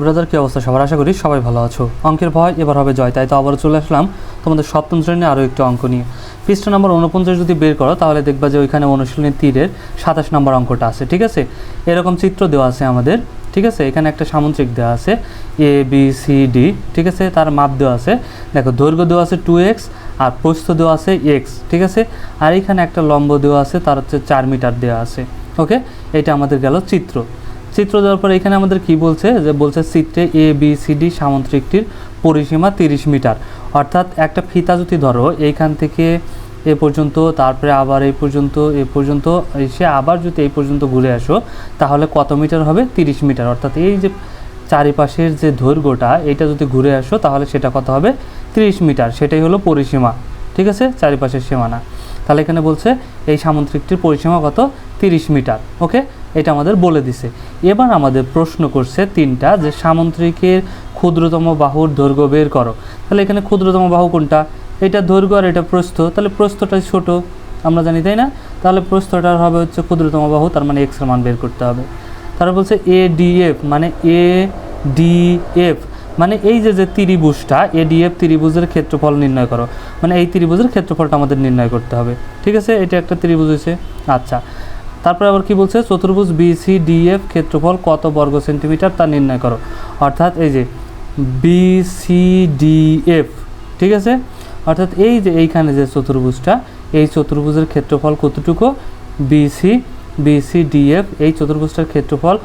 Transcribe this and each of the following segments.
Brother কি অবস্থা? সবার আশা করি সবাই ভালো আছো। অঙ্কের ভয় এবার হবে জয়, তাই তো আবার চলে আসলাম তোমাদের সপ্তম শ্রেণির আরও একটি অঙ্ক নিয়ে। পৃষ্ঠা নম্বর উনপঞ্চাশ যদি বের করো, তাহলে দেখবা যে ওইখানে অনুশীলনের তীরের সাতাশ নম্বর অঙ্কটা আছে, ঠিক আছে? এরকম চিত্র দেওয়া আছে আমাদের, ঠিক আছে? এখানে একটা সামুদ্রিক দেওয়া আছে এ বি সি ডি ঠিক আছে? তার মাপ দেওয়া আছে। দেখো, দৈর্ঘ্য দেওয়া আছে টু এক্স আর প্রস্থ দেওয়া আছে এক্স ঠিক আছে? আর এখানে একটা লম্ব দেওয়া আছে, তার হচ্ছে চার মিটার দেওয়া আছে, ওকে? এটা আমাদের গেল চিত্র। চিত্র দেওয়ার পরে এখানে আমাদের কি বলছে? যে বলছে চিত্রে এ বি সি ডি সামুদ্রিকটির পরিসীমা তিরিশ মিটার। অর্থাৎ একটা ফিতা যদি ধরো, এইখান থেকে এ পর্যন্ত, তারপরে আবার এই পর্যন্ত, এ পর্যন্ত, এসে আবার যদি এই পর্যন্ত ঘুরে আসো, তাহলে কত মিটার হবে? তিরিশ মিটার। অর্থাৎ এই যে চারিপাশের যে দৈর্ঘ্যটা, এটা যদি ঘুরে আসো, তাহলে সেটা কত হবে? তিরিশ মিটার। সেটাই হলো পরিসীমা। ঠিক আছে? চারিপাশের সীমানা। তাহলে এখানে বলছে এই সামুদ্রিকটির পরিসীমা কত? তিরিশ মিটার। ওকে? এটা আমাদের বলে দিছে। এবার আমাদের প্রশ্ন করছে তিনটা যে সামন্ত্রিকের ক্ষুদ্রতম বাহুর দৈর্ঘ্য বের করো। তাহলে এখানে ক্ষুদ্রতম বাহু কোনটা? এটা দৈর্ঘ্য আর এটা প্রস্থ। তাহলে প্রস্থটা ছোট, আমরা জানি, তাই না? তাহলে প্রস্থটার হবে হচ্ছে ক্ষুদ্রতম বাহু, তার মানে এক্সের মান বের করতে হবে। তারপর বলছে এ ডিএফ মানে এ ডিএফ মানে এই যে যে ত্রিভুজটা এডিএফ ত্রিভুজের ক্ষেত্রফল নির্ণয় করো। মানে এই ত্রিভুজের ক্ষেত্রফলটা আমাদের নির্ণয় করতে হবে। ঠিক আছে? এটা একটা ত্রিভুজ হয়েছে। আচ্ছা। তারপরে আবার কি বলছে? চতুর্ভুজ বিসি ডিএফ ক্ষেত্রফল কত বর্গ সেন্টিমিটার তা নির্ণয় করো। অর্থাৎ এই যে বিসিডিএফ ঠিক আছে? অর্থাৎ এই যে এইখানে যে চতুর্ভুজটা, এই চতুর্ভুজের ক্ষেত্রফল কতটুকু? বিসি বিসিডিএফ এই চতুর্ভুজটার ক্ষেত্রফল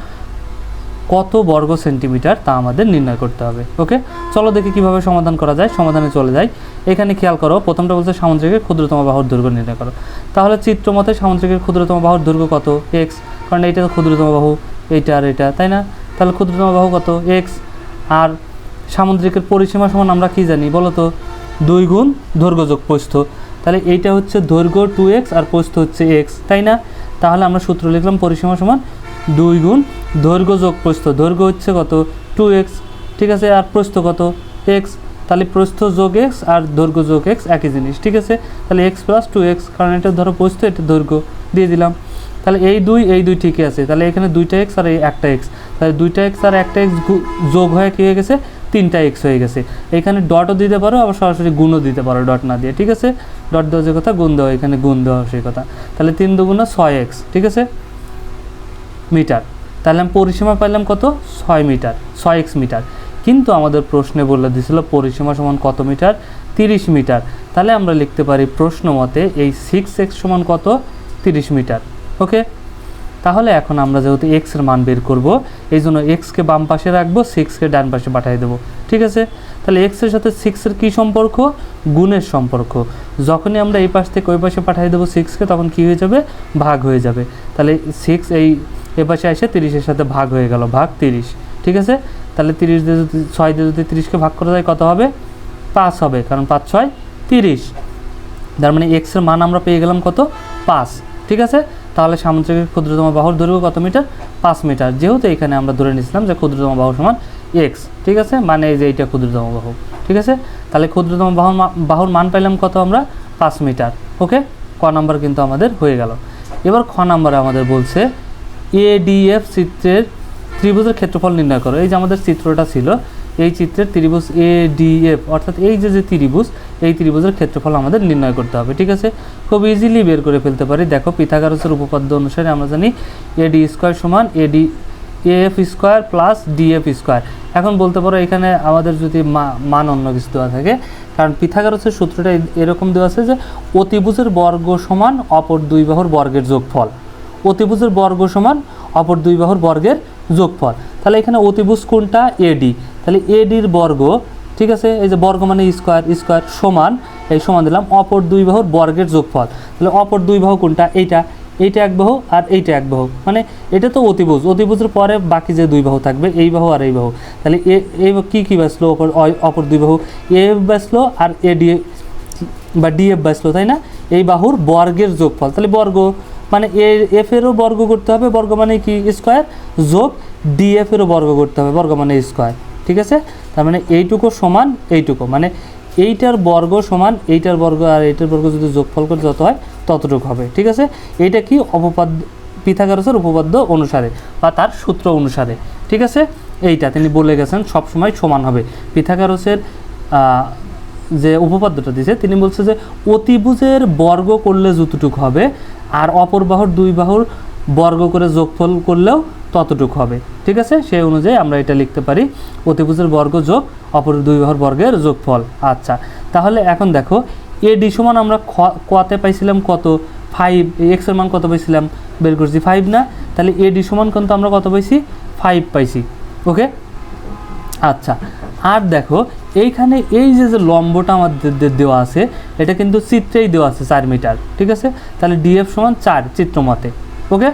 কত বর্গ সেন্টিমিটার তা আমাদের নির্ণয় করতে হবে, ওকে? চলো দেখি কীভাবে সমাধান করা যায়, সমাধানে চলে যাই। এখানে খেয়াল করো, প্রথমটা বলছে সামুদ্রিকের ক্ষুদ্রতম বাহুর দৈর্ঘ্য নির্ণয় করো। তাহলে চিত্র মতে সামুদ্রিকের ক্ষুদ্রতম বাহুর দৈর্ঘ্য কত? এক্স, কারণ এইটা তো ক্ষুদ্রতম বাহু, এইটা আর এটা, তাই না? তাহলে ক্ষুদ্রতম বাহু কত? এক্স, আর সামুদ্রিকের পরিসীমা সমান আমরা কি জানি বলো তো? দুই গুণ দৈর্ঘ্য প্রস্থ। তাহলে এইটা হচ্ছে দৈর্ঘ্য টু এক্স আর প্রস্থ হচ্ছে এক্স, তাই না? তাহলে আমরা সূত্র লিখলাম পরিসীমা সমান দুই গুণ দৈর্ঘ্য যোগ প্রস্থ। দৈর্ঘ্য হচ্ছে কত? টু এক্স ঠিক আছে? আর প্রস্থ কত? এক্স তাহলে প্রস্থ যোগ এক্স আর দৈর্ঘ্য যোগ এক্স একই জিনিস। ঠিক আছে? তাহলে এক্স প্লাস টু এক্স কারণ এটা ধরো প্রস্থ, এটা দৈর্ঘ্য। দিয়ে দিলাম। তাহলে এই দুই এই দুই ঠিকই আছে। তাহলে এখানে দুইটা এক্স আর এই একটা এক্স তাহলে দুইটা এক্স আর একটা এক্স যোগ হয়ে কী হয়ে গেছে? তিনটা এক্স হয়ে গেছে। এখানে ডটও দিতে পারো, আবার সরাসরি গুণও দিতে পারো ডট না দিয়ে। ঠিক আছে? ডট দেওয়া যে কথা, গুণ দেওয়া, এখানে গুণ দেওয়া সেই কথা। তাহলে তিন দুগুণ ছয় এক্স ঠিক আছে? মিটার। তাহলে আমি পরিসীমা পাইলাম কত? ছয় মিটার, ছয় এক্স মিটার। কিন্তু আমাদের প্রশ্নে বলে দিয়েছিল পরিসীমা সমান কত মিটার? তিরিশ মিটার। তাহলে আমরা লিখতে পারি প্রশ্ন মতে এই সিক্স এক্স সমান কত? তিরিশ মিটার। ওকে? তাহলে এখন আমরা যেহেতু এক্সের মান বের করব, এই জন্য এক্সকে বাম পাশে রাখব সিক্সকে ডান পাশে পাঠিয়ে দেবো। ঠিক আছে? তাহলে এক্সের সাথে সিক্সের কী সম্পর্ক? গুণের সম্পর্ক। যখনই আমরা এই পাশ থেকে ওই পাশে পাঠিয়ে দেবো সিক্সকে তখন কী হয়ে যাবে? ভাগ হয়ে যাবে। তাহলে সিক্স এই এ পাশে এসে তিরিশের সাথে ভাগ হয়ে গেল, ভাগ তিরিশ। ঠিক আছে? তাহলে তিরিশ দিয়ে যদি, ছয় দিয়ে যদি তিরিশকে ভাগ করা যায় কত হবে? পাঁচ হবে, কারণ পাঁচ, ছয়, তিরিশ। তার মানে এক্সের মান আমরা পেয়ে গেলাম কত? পাঁচ। ঠিক আছে? তাহলে সামুদ্রিকের ক্ষুদ্রতম বাহুর দৈর্ঘ্য কত মিটার? পাঁচ মিটার। যেহেতু এখানে আমরা ধরে নিয়েছিলাম যে ক্ষুদ্রতম বাহু সমান এক্স ঠিক আছে? মানে এই যে এইটা ক্ষুদ্রতম বাহু। ঠিক আছে? তাহলে ক্ষুদ্রতম বাহুর মা- বাহুর মান পাইলাম কত আমরা? পাঁচ মিটার। ওকে? ক নাম্বার কিন্তু আমাদের হয়ে গেল। এবার খ নাম্বারে আমাদের বলছে এডিএফ চিত্রের ত্রিভুজের ক্ষেত্রফল নির্ণয় করো। এই যে আমাদের চিত্রটা ছিল, এই চিত্রের ত্রিভুজ এ ডিএফ অর্থাৎ এই যে যে ত্রিভুজ, এই ত্রিভুজের ক্ষেত্রফল আমাদের নির্ণয় করতে হবে, ঠিক আছে? খুব ইজিলি বের করে ফেলতে পারি। দেখো, পিথাগারসের উপপাদ্য অনুসারে আমরা জানি এডি স্কোয়ার সমান AD F square plus DF square এখন বলতে পারো, এখানে আমাদের যদি মান অন্য কিছু দেওয়া থাকে, কারণ পিথাগারসের সূত্রটা এরকম দেওয়া আছে যে, অতিভুজের বর্গ সমান অপর দুই বাহুর বর্গের যোগফল। অতিভুজের বর্গ সমান অপর দুই বাহুর বর্গের যোগফল। তাহলে এখানে অতিভুজ কোনটা? এডি তাহলে এডির বর্গ, ঠিক আছে? এই যে বর্গ মানে স্কোয়ার স্কোয়ার সমান, এই সমান দিলাম অপর দুই বাহুর বর্গের যোগফল। তাহলে অপর দুই বাহু কোনটা? এইটা। এইটা এক বাহু আর এইটা এক বাহু। মানে এটা তো অতিভুজ। অতিভুজের পরে বাকি যে দুই বাহু থাকবে, এই বাহু আর এই বাহু। তাহলে এ, এই কী কী বাঁচলো? অপর অপর দুই বাহু এ বাঁচলো আর এ ডি বা ডিএফ বাঁচলো, তাই না? এই বাহুর বর্গের যোগফল। তাহলে বর্গ মানে এ এফ এরও বর্গ করতে হবে, বর্গ মানে কি? স্কোয়ার যোগ ডিএফ এরও বর্গ করতে হবে, বর্গ মানে স্কোয়ার। ঠিক আছে? তার মানে এইটুকু সমান এইটুকু। মানে এইটার বর্গ সমান এইটার বর্গ আর এইটার বর্গ যদি যোগফল করে যত হয়, ততটুকু হবে। ঠিক আছে? এইটা কি অপপাদ্য, পিথাগারসের উপপাদ্য অনুসারে বা তার সূত্র অনুসারে। ঠিক আছে? এইটা তিনি বলে গেছেন সব সময় সমান হবে। পিথাগারসের যে উপপাদ্যটা দিয়েছে, তিনি বলছে যে অতিভুজের বর্গ করলে যতটুক হবে আর অপর বাহুর দুই বাহুর বর্গ করে যোগফল করলেও ততটুক হবে। ঠিক আছে? সেই অনুযায়ী আমরা এটা লিখতে পারি। অতিভুজের বর্গ যোগ অপর দুই বাহুর বর্গের যোগফল। আচ্ছা তাহলে এখন দেখো, এ ডি সমান আমরা কতে পাইছিলাম কত? ফাইভ এক্সের মান কত পাইছিলাম? বের করছি ফাইভ না। তাহলে এ ডি সমান কিন্তু আমরা কত পাইছি? ফাইভ পাইছি। ওকে? আচ্ছা আর দেখো, এইখানে এই যে যে লম্বটা আমাদের দেওয়া আছে, এটা কিন্তু চিত্রেই দেওয়া আছে চার মিটার, ঠিক আছে? তাহলে ডিএফ সমান চার চিত্রমতে, ওকে?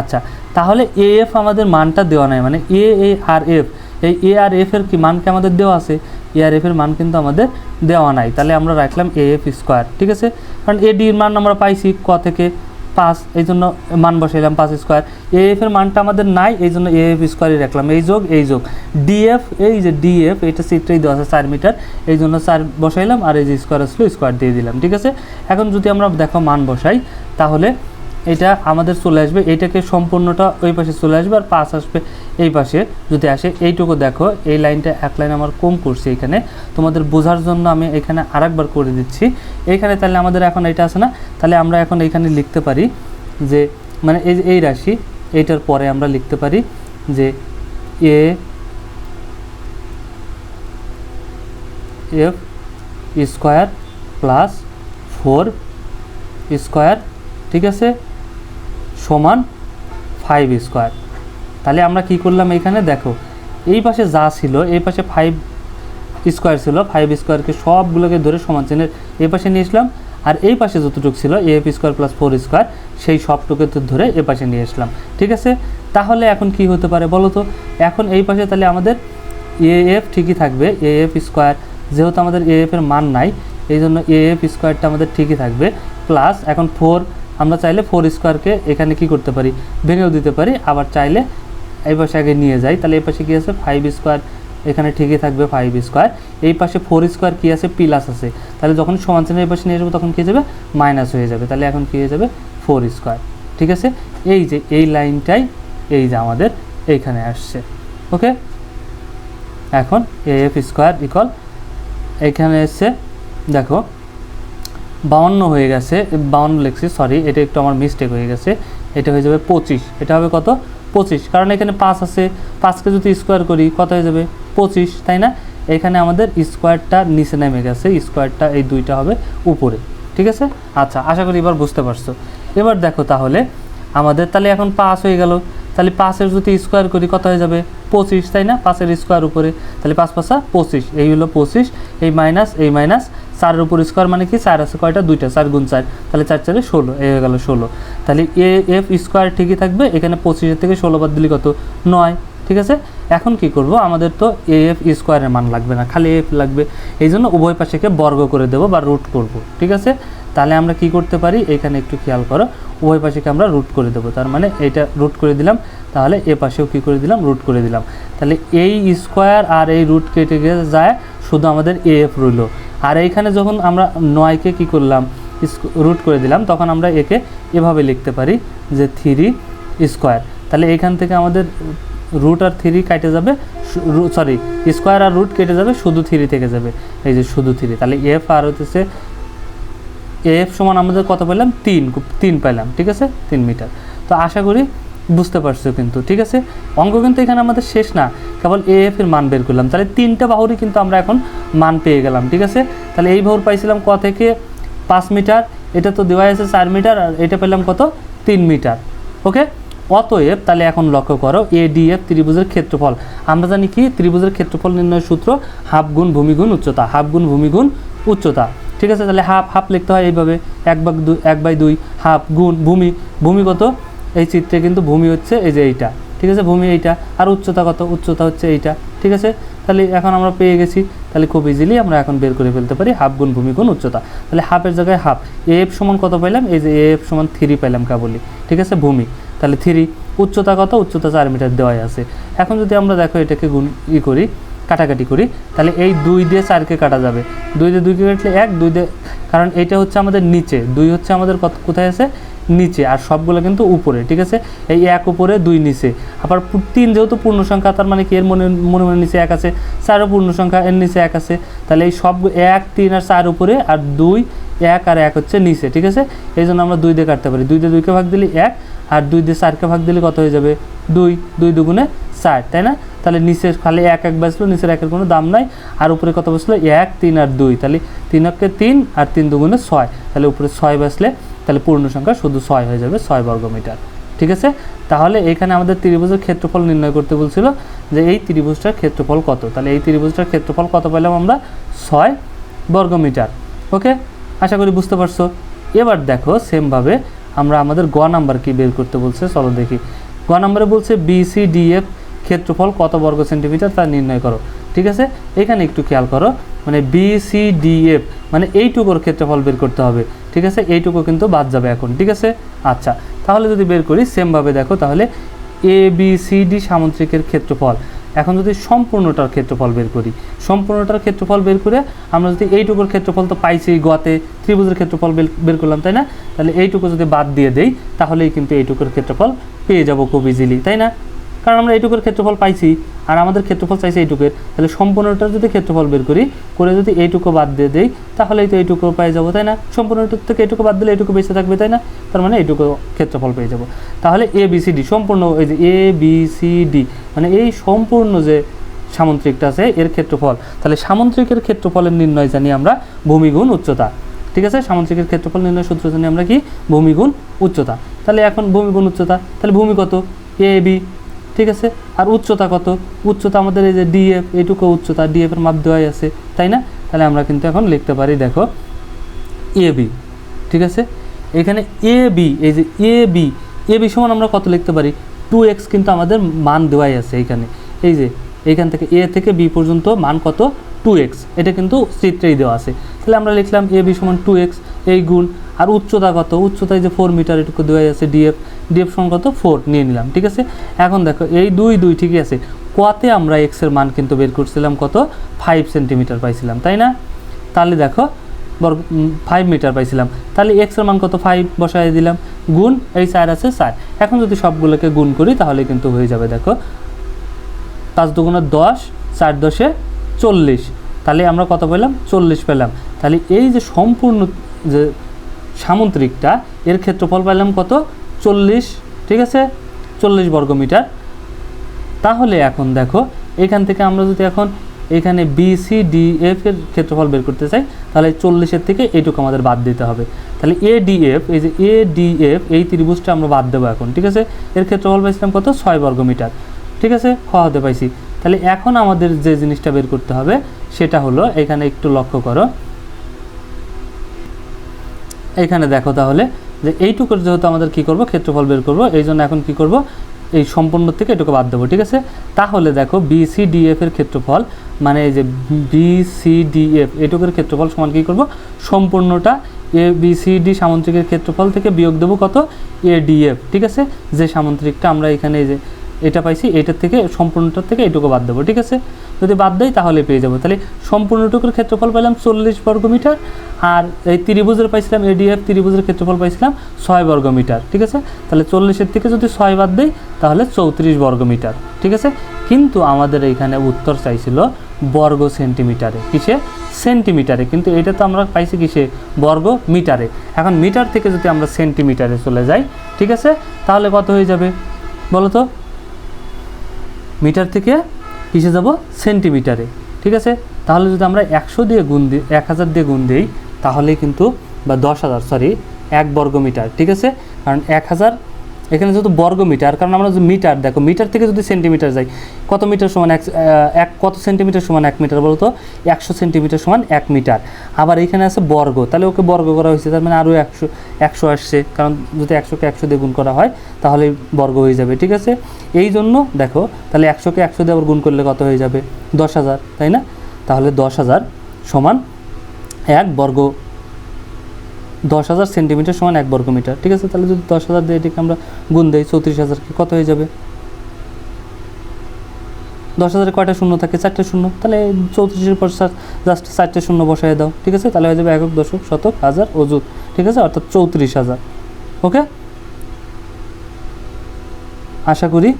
আচ্ছা তাহলে এ এফ আমাদের মানটা দেওয়া নাই মানে এ এ আর এফ এই এ আর এফ এর কি মানকে আমাদের দেওয়া আছে? এ আর এফ এর মান কিন্তু আমাদের দেওয়া নাই, তাহলে আমরা রাখলাম এ এফ স্কোয়ার ঠিক আছে? কারণ এ ডির মান আমরা পাইছি ক থেকে পাঁচ, এই জন্য মান বসাইলাম পাঁচ স্কোয়ার। এ এফ এর মানটা আমাদের নাই, এই জন্য এ এফ স্কোয়ারই রাখলাম। এই যোগ এই যোগ। ডিএফ এই যে ডিএফ এটা সিটটাই দেওয়া আছে চার মিটার। এই জন্য চার বসাইলাম আর এই যে স্কোয়ার আসলো, স্কোয়ার দিয়ে দিলাম, ঠিক আছে? এখন যদি আমরা দেখো মান বসাই, তাহলে এটা আমাদের চলে আসবে এইটাকে সম্পূর্ণটা ওই পাশে চলে আসবে আর পাঁচ আসবে এই পাশে। যদি আসে, এইটুকু দেখো, এই লাইনটা এক লাইন আমার কম করছি এখানে। তোমাদের বোঝার জন্য আমি এখানে আরেকবার করে দিচ্ছি। এইখানে তাহলে আমাদের এখন এটা আছে না? তাহলে আমরা এখন এইখানে লিখতে পারি যে মানে এই এই রাশি, এইটার পরে আমরা লিখতে পারি যে A, F square plus four square, ঠিক আছে? সমান ফাইভ স্কোয়ার তাহলে আমরা কি করলাম এখানে? দেখো, এই পাশে যা ছিল, এই পাশে ফাইভ স্কোয়ার ছিল ফাইভ স্কোয়ারকে সবগুলোকে ধরে সমান চেনের এই পাশে নিয়ে আসলাম আর এই পাশে যতটুকু ছিল A F square plus four square সেই সবটুকু ধরে এ পাশে নিয়ে আসলাম ঠিক আছে? তাহলে এখন কি হতে পারে বলো তো? এখন এই পাশে তাহলে আমাদের এ এফ ঠিকই থাকবে এ এফ স্কোয়ার যেহেতু আমাদের এ এফ এর মান নাই এই জন্য এ এফ স্কোয়ারটা আমাদের ঠিকই থাকবে প্লাস এখন ফোর আমরা চাইলে ফোর স্কোয়ারকে এখানে কি করতে পারি? ভেঙেও দিতে পারি। আবার চাইলে এই পাশে আগে নিয়ে যাই। তাহলে এই পাশে কী আছে? ফাইভ স্কোয়ার এখানে ঠিকই থাকবে ফাইভ স্কোয়ার এই পাশে ফোর স্কোয়ার কী আছে? প্লাস আছে। তাহলে যখন সমান চিহ্ন এই পাশে নিয়ে যাব, তখন কী যাবে? মাইনাস হয়ে যাবে। তাহলে এখন কী হয়ে যাবে? ফোর স্কোয়ার ঠিক আছে? এই যে, এই লাইনটাই এই যে আমাদের এইখানে আসছে। ওকে এখন এ এফ স্কোয়ার ইকল এখানে এসছে দেখো বাউন্ন হয়ে গেছে, বাউন্ন লিখছি সরি এটা একটু আমার মিস্টেক হয়ে গেছে, এটা হয়ে যাবে পঁচিশ, এটা হবে কত? পঁচিশ, কারণ এখানে পাঁচ আছে, পাঁচকে যদি স্কোয়ার করি, কত হয়ে যাবে? পঁচিশ, তাই না? এখানে আমাদের স্কোয়ারটা নিচে নেমে গেছে স্কোয়ারটা এই দুইটা হবে উপরে, ঠিক আছে? আচ্ছা আশা করি এবার বুঝতে পারছ। এবার দেখো তাহলে, আমাদের তাহলে এখন পাঁচ হয়ে গেল, তাহলে পাঁচের যদি স্কোয়ার করি, কত হয়ে যাবে? পঁচিশ, তাই না? পাঁচের স্কোয়ার উপরে, তাহলে পাঁচ পাঁচা পঁচিশ, এই হলো পঁচিশ, এই মাইনাস এই মাইনাস চারের উপর স্কোয়ার মানে কি? চার আছে কয়টা? দুইটা। চার গুণ চার। তাহলে চার চারে ষোলো। এ হয়ে গেল ষোলো। তাহলে এ, এফ স্কোয়ার ঠিকই থাকবে। এখানে পঁচিশের থেকে ষোলো বাদ দিলে কত? নয়। ঠিক আছে? এখন কি করব? আমাদের তো এ, এফ স্কোয়ারের মান লাগবে না। খালি এফ লাগবে। এই জন্য উভয় পাশেকে বর্গ করে দেবো বা রুট করব। ঠিক আছে? তাহলে আমরা কি করতে পারি? এখানে একটু খেয়াল করো। উভয় পাশেকে আমরা রুট করে দেবো। তার মানে এটা রুট করে দিলাম। তাহলে এ পাশেও কী করে দিলাম? রুট করে দিলাম। তাহলে এই স্কোয়ার আর এই রুট কেটে গিয়ে যায়। শুধু আমাদের এ, এফ রইল। আর এইখানে যখন আমরা নয়কে কি করলাম রুট করে দিলাম, তখন আমরা একে এভাবে লিখতে পারি যে থ্রি স্কোয়ার তাহলে এখান থেকে আমাদের রুট আর থ্রি কেটে যাবে সরি স্কোয়ার আর রুট কেটে যাবে, শুধু থ্রি থেকে যাবে। এই যে শুধু থ্রি তাহলে এফ আর হতেছে এফ সমান আমাদের কত পেলাম? তিন তিন পেলাম, ঠিক আছে? তিন মিটার। তো আশা করি বুঝতে পারছ কিন্তু, ঠিক আছে? অঙ্ক কিন্তু এখানে আমাদের শেষ না, কেবল এ এফ এর মান বের করলাম। তাহলে তিনটা বাহুরই কিন্তু আমরা এখন মান পেয়ে গেলাম, ঠিক আছে? তাহলে এই বাহুর পাইছিলাম ক থেকে? পাঁচ মিটার। এটা তো দেওয়া আছে চার মিটার, আর এটা পেলাম কত? তিন মিটার। ওকে? অতএব তাহলে এখন লক্ষ্য করো এ ডি এফ ত্রিভুজের ক্ষেত্রফল। আমরা জানি কি? ত্রিভুজের ক্ষেত্রফল নির্ণয়ের সূত্র, হাফ গুণ ভূমি গুণ উচ্চতা, হাফ গুণ ভূমি গুণ উচ্চতা। ঠিক আছে? তাহলে হাফ হাফ লিখতে হয় এইভাবে, এক বাই দুই এক বাই দুই, হাফ গুণ ভূমি। ভূমি কত? এই চিত্রে কিন্তু ভূমি হচ্ছে এই যে এইটা। ঠিক আছে? ভূমি এইটা। আর উচ্চতা কত? উচ্চতা হচ্ছে এইটা। ঠিক আছে? তাহলে এখন আমরা পেয়ে গেছি। তাহলে খুব ইজিলি আমরা এখন বের করে ফেলতে পারি হাফ গুণ ভূমি গুণ উচ্চতা। তাহলে হাফের জায়গায় হাফ এ এফ সমান কত পাইলাম? এই যে এ এফ সমান থ্রি পাইলাম কাবলি। ঠিক আছে? ভূমি। তাহলে থ্রি উচ্চতা কত? উচ্চতা চার মিটার দেওয়াই আছে। এখন যদি আমরা দেখো এটাকে গুণ ই করি, কাটাকাটি করি, তাহলে এই দুই দিয়ে চারকে কাটা যাবে। দুই দিয়ে দুইকে কাটলে এক, দুই দিয়ে কারণ এইটা হচ্ছে আমাদের নিচে। দুই হচ্ছে আমাদের কত কোথায় আছে? নিচে, আর সবগুলো কিন্তু উপরে, ঠিক আছে? এই এক উপরে, দুই নিচে। আবার তিন যেহেতু পূর্ণ সংখ্যা তার মানে কি? এর মনে মনে মনে নিচে এক আছে। চারও পূর্ণ সংখ্যা এর নিচে এক আছে। তাহলে এই সব এক, তিন আর চার উপরে, আর দুই, এক আর এক হচ্ছে নিচে, ঠিক আছে? এই জন্য আমরা দুই দিয়ে কাটতে পারি। দুই দিয়ে দুইকে ভাগ দিলে এক, আর দুই দিয়ে চারকে ভাগ দিলে কত হয়ে যাবে? দুই দুই দুগুণে চার, তাই না? তাহলে নিচে খালি এক এক বাঁচলো, নিচের একের কোনো দাম নাই। আর উপরে কত বসল এক, তিন আর দুই। তাহলে তিন অক্ষে তিন আর তিন দুগুণে ছয়। তাহলে উপরে ছয় বাসলে তাহলে পূর্ণ সংখ্যা শুধু ছয় হয়ে যাবে, ছয় বর্গমিটার। ঠিক আছে? তাহলে এখানে আমাদের ত্রিভুজের ক্ষেত্রফল নির্ণয় করতে বলছিল যে এই ত্রিভুজটার ক্ষেত্রফল কত? তাহলে এই ত্রিভুজটার ক্ষেত্রফল কত পেলাম আমরা? ছয় বর্গমিটার। ওকে? আশা করি বুঝতে পারছ? এবার দেখো, সেমভাবে আমরা আমাদের গ নাম্বার কি বের করতে বলছে? চলো দেখি। গ নাম্বারে বলছে বিসিডিএফ ক্ষেত্রফল কত বর্গ সেন্টিমিটার তা নির্ণয় করো। ঠিক আছে? এখানে একটু খেয়াল করো মানে বি সি ডি এফ মানে এইটুকুর ক্ষেত্রফল বের করতে হবে, ঠিক আছে? এইটুকু কিন্তু বাদ যাবে এখন, ঠিক আছে? আচ্ছা তাহলে যদি বের করি সেমভাবে দেখো, তাহলে এ বি সি ডি সামুদ্রিকের ক্ষেত্রফল। এখন যদি সম্পূর্ণটার ক্ষেত্রফল বের করি, সম্পূর্ণটার ক্ষেত্রফল বের করে আমরা যদি এইটুকুর ক্ষেত্রফল তো পাইছি গতে ত্রিভুজের ক্ষেত্রফল বের বের করলাম, তাই না? তাহলে এইটুকু যদি বাদ দিয়ে দেই, তাহলেই কিন্তু এইটুকুর ক্ষেত্রফল পেয়ে যাব খুব ইজিলি তাই না? কারণ আমরা এইটুকুর ক্ষেত্রফল পাইছি আর আমাদের ক্ষেত্রফল চাইছে এইটুকুর। তাহলে সম্পূর্ণটার যদি ক্ষেত্রফল বের করি, করে যদি এইটুকু বাদ দিয়ে দেই, তাহলেই তো এইটুকু পেয়ে যাব, তাই না? সম্পূর্ণটার থেকে এইটুকু বাদ দিলে এইটুকু বেঁচে থাকবে, তাই না? তার মানে এইটুকু ক্ষেত্রফল পেয়ে যাব। তাহলে এ বি সি ডি সম্পূর্ণ এই যে এ বি সি ডি মানে এই সম্পূর্ণ যে সামুদ্রিকটা আছে, এর ক্ষেত্রফল। তাহলে সামুদ্রিকের ক্ষেত্রফলের নির্ণয় জানি আমরা ভূমিগুণ উচ্চতা। ঠিক আছে? সামুদ্রিকের ক্ষেত্রফল নির্ণয় সূত্র জানি আমরা কি? ভূমিগুণ উচ্চতা। তাহলে এখন ভূমিগুণ উচ্চতা। তাহলে ভূমি কত? এ বি ঠিক আছে? আর উচ্চতা কত? উচ্চতা আমাদের এই যে ডিএফ এইটুকু উচ্চতা ডিএফ এর মাপ দেওয়াই আছে, তাই না? তাহলে আমরা কিন্তু এখন লিখতে পারি, দেখো এ বি ঠিক আছে? এখানে এ বি এই যে এ বি এ বি সমান আমরা কত লিখতে পারি? টু এক্স কিন্তু আমাদের মান দেওয়াই আছে এইখানে। এই যে, এইখান থেকে এ থেকে বি পর্যন্ত মান কত? টু এক্স এটা কিন্তু চিত্রেই দেওয়া আছে। তাহলে আমরা লিখলাম এ বি সমান টু এক্স এই গুণ, আর উচ্চতা কত? উচ্চতায় যে ফোর মিটার এটুকু দেওয়াই আছে ডিএফ ডিএফ কত ফোর নিয়ে নিলাম, ঠিক আছে? এখন দেখো, এই দুই দুই ঠিকই আছে। কতে আমরা এক্সের মান কিন্তু বের করছিলাম কত? ফাইভ সেন্টিমিটার পাইছিলাম, তাই না? তাহলে দেখো বর্গ ফাইভ মিটার পাইছিলাম। তাহলে এক্সের মান কত? ফাইভ বসাই দিলাম। গুণ, এই চার আছে চার এখন যদি সবগুলোকে গুণ করি, তাহলে কিন্তু হয়ে যাবে, দেখো। পাঁচ দুগুণে দশ, চার দশে চল্লিশ। তাহলে আমরা কত পেলাম? চল্লিশ পেলাম। তাহলে এই যে সম্পূর্ণ যে সামুদ্রিকটা, এর ক্ষেত্রফল পেলাম কত? চল্লিশ, ঠিক আছে? চল্লিশ বর্গমিটার তাহলে এখন দেখো, এখান থেকে আমরা যদি এখন এখানে বি সি ডি এফ এর ক্ষেত্রফল বের করতে চাই, তাহলে চল্লিশের থেকে এইটুকু আমাদের বাদ দিতে হবে। তাহলে এ ডি এফ এই যে এ ডি এফ এই ত্রিভুজটা আমরা বাদ দেবো এখন, ঠিক আছে? এর ক্ষেত্রফল পাইছিলাম কত? ছয় বর্গমিটার ঠিক আছে? খ হতে পাইছি। তাহলে এখন আমাদের যে জিনিসটা বের করতে হবে, সেটা হলো এখানে একটু লক্ষ্য করো। এখানে দেখো তাহলে যে এইটুকুর যেহেতু আমাদের কি করব, ক্ষেত্রফল বের করব, এই জন্য এখন কি করব, এই সম্পূর্ণ থেকে এটুকু বাদ দেবো, ঠিক আছে? তাহলে দেখো বিসিডিএফ এর ক্ষেত্রফল মানে এই যে বিসিডিএফ এটুকুর ক্ষেত্রফল সমান কি করব? সম্পূর্ণটা এ বিসিডি সামন্ত্রিকের ক্ষেত্রফল থেকে বিয়োগ দেবো কত? এ এডিএফ ঠিক আছে? যে সামন্ত্রিকটা আমরা এখানে এই যে এটা পাইছি, এটার থেকে, সম্পূর্ণটার থেকে এটুকু বাদ দেবো, ঠিক আছে? যদি বাদ দেয় তাহলে পেয়ে যাব। তাহলে সম্পূর্ণটুকুর ক্ষেত্রফল পাইলাম চল্লিশ বর্গমিটার আর এই ত্রিভুজের পাইছিলাম এডিএফ ত্রিভুজের ক্ষেত্রফল পাইছিলাম ছয় বর্গমিটার ঠিক আছে? তাহলে চল্লিশের থেকে যদি ছয় বাদ দেই, তাহলে চৌত্রিশ বর্গমিটার ঠিক আছে? কিন্তু আমাদের এইখানে উত্তর চাইছিল বর্গ সেন্টিমিটারে। কিসে? সেন্টিমিটারে। কিন্তু এটা তো আমরা পাইছি কিসে? বর্গ মিটারে। এখন মিটার থেকে যদি আমরা সেন্টিমিটারে চলে যাই, ঠিক আছে? তাহলে কত হয়ে যাবে? বলো তো? মিটার থেকে কিসে যাব সেন্টিমিটারে, ঠিক আছে? তাহলে যদি আমরা একশো দিয়ে গুণ দিই এক হাজার দিয়ে গুণ দিই তাহলে কিন্তু, বা দশ হাজার সরি এক বর্গমিটার, ঠিক আছে? কারণ এক হাজার এখানে যেহেতু বর্গ মিটার কারণ আমরা যদি মিটার, দেখো মিটার থেকে যদি সেন্টিমিটার যাই, কত মিটার সমান এক এক, কত সেন্টিমিটার সমান এক মিটার বলো তো? একশো সেন্টিমিটার সমান এক মিটার। আবার এখানে আছে বর্গ, তাহলে ওকে বর্গ করা হয়েছে, তার মানে আরও একশো একশো আসছে, কারণ যদি একশোকে একশো দিয়ে গুণ করা হয়, তাহলে বর্গ হয়ে যাবে, ঠিক আছে? এই জন্য দেখো, তাহলে একশোকে একশো দিয়ে আবার গুণ করলে কত হয়ে যাবে? দশ হাজার, তাই না? তাহলে দশ হাজার সমান এক বর্গ দশ হাজার সেন্টিমিটার সমান এক বর্গ মিটার ঠিক আছে? তাহলে যদি দশ হাজার দিয়ে এটিকে আমরা গুণ দেই চৌত্রিশ হাজারকে কত হয়ে যাবে? দশ হাজারে কয়টা শূন্য থাকে? চারটে শূন্য। তাহলে চৌত্রিশের পর জাস্ট চারটে শূন্য বসায় দাও, ঠিক আছে? তাহলে হয়ে যাবে একক, দশক, শতক, হাজার, অযুত, ঠিক আছে? অর্থাৎ চৌত্রিশ হাজার, ওকে? আশা করি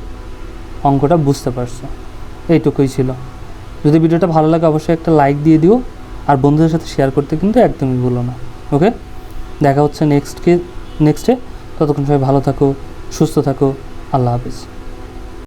অঙ্কটা বুঝতে পারছ। এইটুকুই ছিল। যদি ভিডিওটা ভালো লাগে, অবশ্যই একটা লাইক দিয়ে দিও। আর বন্ধুদের সাথে শেয়ার করতে কিন্তু একদমই ভুলো না, ওকে? দেখা হচ্ছে নেক্সটকে নেক্সটে ততক্ষণ সবাই ভালো থাকো সুস্থ থাকো। আল্লাহ হাফিজ।